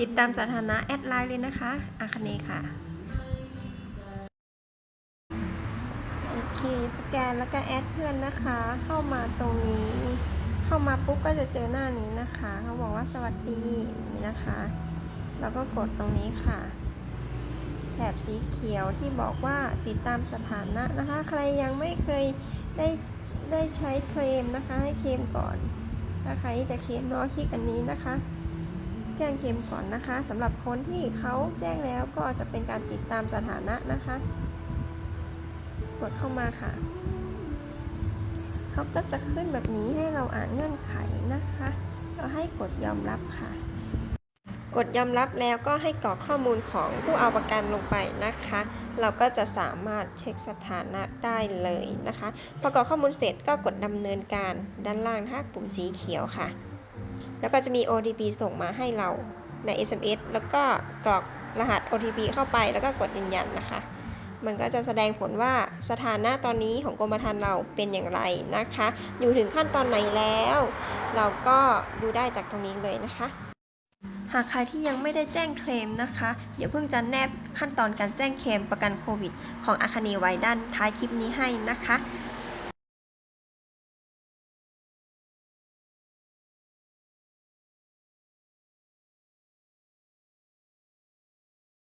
ติดตามสถานะแอดไลน์เลยนะคะ อาคเนค่ะ โอเค สแกนแล้วก็แอดเพื่อนนะคะ เข้ามาตรงนี้ เข้ามาปุ๊บก็จะเจอหน้านี้นะคะ เขาบอกว่าสวัสดีนี่นะคะ แล้วก็กดตรงนี้ค่ะ แถบสีเขียวที่บอกว่าติดตามสถานะนะคะ ใครยังไม่เคยได้ได้ใช้เคลมนะคะ ให้เคลมก่อน ถ้าใครจะเคลมรอคลิกอันนี้นะคะ แจ้งเคลมก่อนนะคะสำหรับคนที่เขาแจ้งแล้วก็จะเป็นการติดตามสถานะนะคะ กดเข้ามาค่ะเขาก็จะขึ้นแบบนี้ให้เราอ่านเงื่อนไขนะคะ เราให้กดยอมรับค่ะ กดยอมรับแล้วก็ให้กรอกข้อมูลของผู้เอาประกันลงไปนะคะ เราก็จะสามารถเช็คสถานะได้เลยนะคะประกอบข้อมูลเสร็จก็กดดำเนินการด้านล่างนะคะปุ่มสีเขียวค่ะ แล้วก็จะมี OTP ส่งมาให้เราใน SMS แล้วก็กรอกรหัส OTP เข้าไปแล้วก็กดยืนยันนะคะ มันก็จะแสดงผลว่าสถานะตอนนี้ของกรมธรรม์เราเป็นอย่างไรนะคะ อยู่ถึงขั้นตอนไหนแล้ว เราก็ดูได้จากตรงนี้เลยนะคะ หากใครที่ยังไม่ได้แจ้งเคลมนะคะ เดี๋ยวเพิ่งจะแนบขั้นตอนการแจ้งเคลมประกันโควิด ของอาคาเนไว้ด้านท้ายคลิปนี้ให้นะคะ